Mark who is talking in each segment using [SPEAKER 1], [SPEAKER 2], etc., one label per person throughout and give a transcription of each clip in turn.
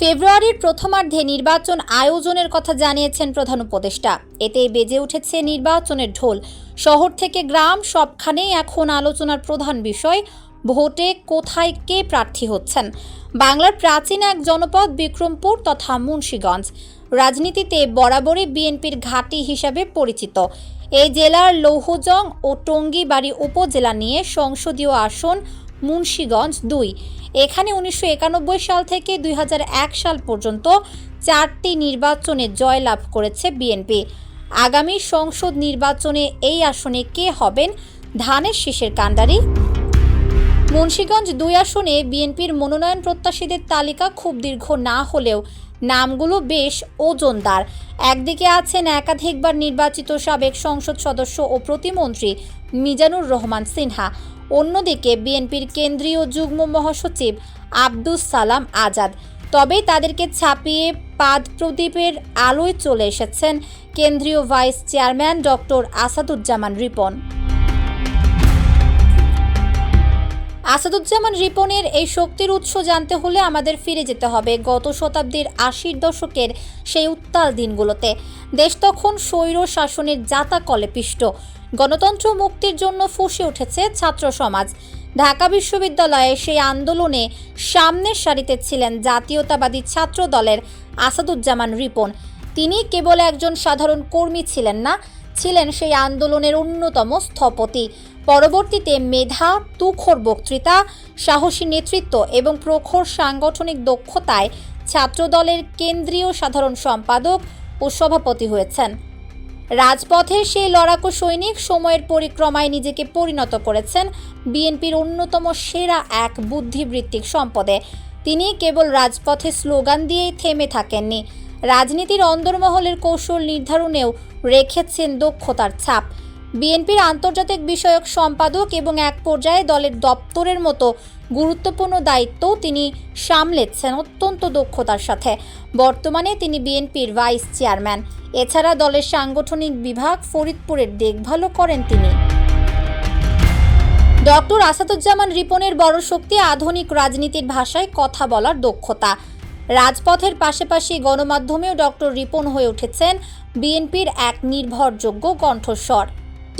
[SPEAKER 1] ফেব্রুয়ারির প্রথমার্ধে নির্বাচন আয়োজনের কথা জানিয়েছেন প্রধান উপদেষ্টা। এতে বেজে উঠেছে নির্বাচনের ঢোল। শহর থেকে গ্রাম সবখানেই এখন আলোচনার প্রধান বিষয়, ভোটে কোথায় কে প্রার্থী হচ্ছেন? বাংলার প্রাচীন এক জনপদ বিক্রমপুর তথা মুন্সীগঞ্জ। রাজনীতিতে বরাবরই বিএনপির ঘাঁটি হিসাবে পরিচিত। এই জেলার লৌহজং ও টঙ্গিবাড়ি উপজেলা নিয়ে সংসদীয় আসন মুন্সীগঞ্জ দুই। এখানে উনিশশো একানব্বই সাল থেকে দুই হাজার এক সাল পর্যন্ত চারটি নির্বাচনে জয়লাভ করেছে বিএনপি। আগামী সংসদ নির্বাচনে এই আসনে কে হবেন? ধানের শীষের কাণ্ডারি মুন্সীগঞ্জ দুই আসনে বিএনপির মনোনয়ন প্রত্যাশীদের তালিকা খুব দীর্ঘ না হলেও নামগুলো বেশ ওজনদার। একদিকে আছেন একাধিকবার নির্বাচিত সাবেক সংসদ সদস্য ও প্রতিমন্ত্রী মিজানুর রহমান সিনহা। অন্যদিকে বিএনপির কেন্দ্রীয় যুগ্ম মহাসচিব আব্দুস সালাম আজাদ। তবে তাদেরকে ছাপিয়ে পাদ প্রদীপের আলোয় চলে এসেছেন কেন্দ্রীয় vice chairman doctor Asaduzzaman Ripon. Asaduzzaman রিপনের এই শক্তির উৎস জানতে হলে আমাদের ফিরে যেতে হবে গত শতাব্দীর আশির দশকের সেই উত্তাল দিনগুলোতে। দেশ তখন স্বৈর শাসনের জাতা কলে পিষ্ট। গণতন্ত্র মুক্তির জন্য ফুঁসে উঠেছে ছাত্র সমাজ। ঢাকা বিশ্ববিদ্যালয়ে সেই আন্দোলনে সামনের সারিতে ছিলেন জাতীয়তাবাদী ছাত্র দলের আসাদুজ্জামান রিপন। তিনি কেবল একজন সাধারণ কর্মী ছিলেন না, ছিলেন সেই আন্দোলনের অন্যতম স্থপতি। পরবর্তীতে মেধা, তুখর বক্তৃতা, সাহসী নেতৃত্ব এবং প্রখর সাংগঠনিক দক্ষতায় ছাত্রদলের কেন্দ্রীয় সাধারণ সম্পাদক ও সভাপতি হয়েছেন। রাজপথে সেই লড়াকু সৈনিক সময়ের পরিক্রমায় নিজেকে পরিণত করেছেন বিএনপির অন্যতম সেরা এক বুদ্ধিবৃত্তিক সম্পদে। তিনি কেবল রাজপথে স্লোগান দিয়েই থেমে থাকেননি। রাজনীতির অন্দরমহলের কৌশল নির্ধারণেও রেখেছেন দক্ষতার ছাপ। বিএনপির আন্তর্জাতিক বিষয়ক সম্পাদক এবং এক পর্যায়ে দলের দপ্তরের মতো গুরুত্বপূর্ণ দায়িত্বও তিনি সামলেছেন অত্যন্ত দক্ষতার সাথে। বর্তমানে তিনি বিএনপির ভাইস চেয়ারম্যান। এছাড়া দলের সাংগঠনিক বিভাগ ফরিদপুরের দেখভালও করেন তিনি। ডক্টর আসাদুজ্জামান রিপনের বড় শক্তি আধুনিক রাজনীতির ভাষায় কথা বলার দক্ষতা। রাজপথের পাশাপাশি গণমাধ্যমেও ডক্টর রিপন হয়ে উঠেছেন বিএনপির এক নির্ভরযোগ্য কণ্ঠস্বর।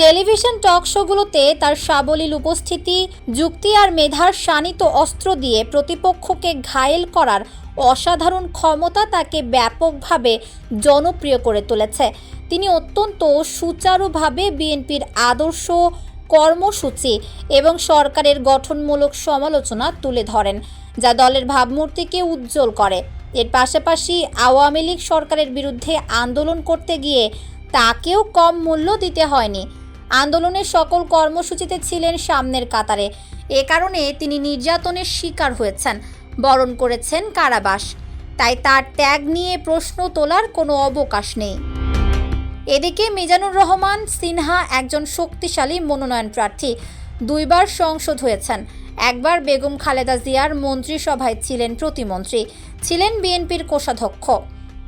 [SPEAKER 1] টেলিভিশন টক শোগুলোতে তার সাবলীল উপস্থিতি, যুক্তি আর মেধার শানিত অস্ত্র দিয়ে প্রতিপক্ষকে ঘায়েল করার অসাধারণ ক্ষমতা তাকে ব্যাপকভাবে জনপ্রিয় করে তুলেছে। তিনি অত্যন্ত সুচারুভাবে বিএনপির আদর্শ, কর্মসূচি এবং সরকারের গঠনমূলক সমালোচনা তুলে ধরেন, যা দলের ভাবমূর্তিকে উজ্জ্বল করে। এর পাশাপাশি আওয়ামী লীগ সরকারের বিরুদ্ধে আন্দোলন করতে গিয়ে তাকেও কম মূল্য দিতে হয়নি। আন্দোলনের সকল কর্মসূচিতে ছিলেন সামনের কাতারে। এ কারণে তিনি নির্যাতনের শিকার হয়েছেন, বরণ করেছেন কারাবাস। তাই তার ত্যাগ নিয়ে প্রশ্ন তোলার কোনো অবকাশ নেই। এদিকে মিজানুর রহমান সিনহা একজন শক্তিশালী মনোনয়ন প্রার্থী, দুইবার সংসদ হয়েছেন। একবার বেগম খালেদা জিয়ার মন্ত্রিসভায় ছিলেন প্রতিমন্ত্রী, ছিলেন বিএনপির কোষাধ্যক্ষ।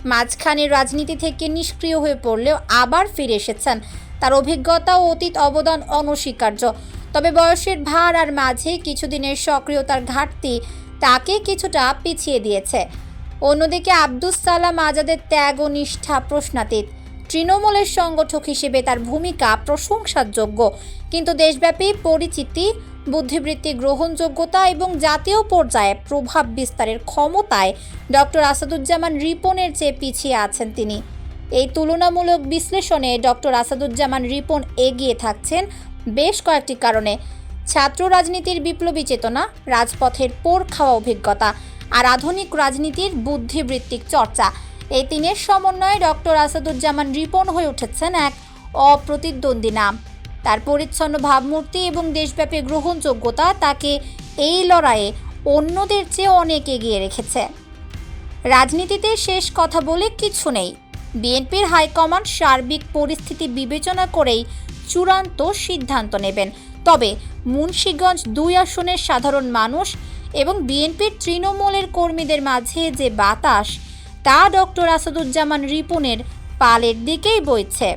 [SPEAKER 1] মাঝখানে রাজনীতি থেকে নিষ্ক্রিয় হয়ে পড়লেও আবার ফিরে এসেছেন তার অভিজ্ঞতা ও অতীত অবদান অনস্বীকার্য। তবে বয়সের ভার আর মাঝে কিছুদিনের সক্রিয়তার ঘাটতি তাকে কিছুটা পিছিয়ে দিয়েছে। অন্যদিকে আব্দুস সালাম আজাদের ত্যাগ ও নিষ্ঠা প্রশ্নাতীত। তৃণমূলের সংগঠক হিসেবে তার ভূমিকা প্রশংসার যোগ্য কিন্তু দেশব্যাপী পরিচিতি, বুদ্ধিবৃত্তি, গ্রহণযোগ্যতা এবং জাতীয় পর্যায়ে প্রভাব বিস্তারের ক্ষমতায় ডক্টর আসাদুজ্জামান রিপনের চেয়ে পিছিয়ে আছেন তিনি। এই তুলনামূলক বিশ্লেষণে ডক্টর আসাদুজ্জামান রিপন এগিয়ে থাকছেন বেশ কয়েকটি কারণে। ছাত্র রাজনীতির বিপ্লবী চেতনা, রাজপথের পোর খাওয়া অভিজ্ঞতা আর আধুনিক রাজনীতির বুদ্ধিবৃত্তিক চর্চা। এই তিনের সমন্বয়ে ডক্টর আসাদুজ্জামান রিপন হয়ে উঠেছেন এক অপ্রতিদ্বন্দ্বী নাম। তার পরিচ্ছন্ন ভাবমূর্তি এবং দেশব্যাপী গ্রহণযোগ্যতা তাকে এই লড়াইয়ে অন্যদের চেয়ে অনেক এগিয়ে রেখেছে। রাজনীতিতে শেষ কথা বলে কিছু নেই। বিএনপির হাইকমান্ড সার্বিক পরিস্থিতি বিবেচনা করেই চূড়ান্ত সিদ্ধান্ত নেবেন। তবে মুন্সীগঞ্জ দুই আসনের সাধারণ মানুষ এবং বিএনপির তৃণমূলের কর্মীদের মাঝে যে বাতাস, তা ডক্টর আসাদুজ্জামান রিপনের পালের দিকেই বইছে।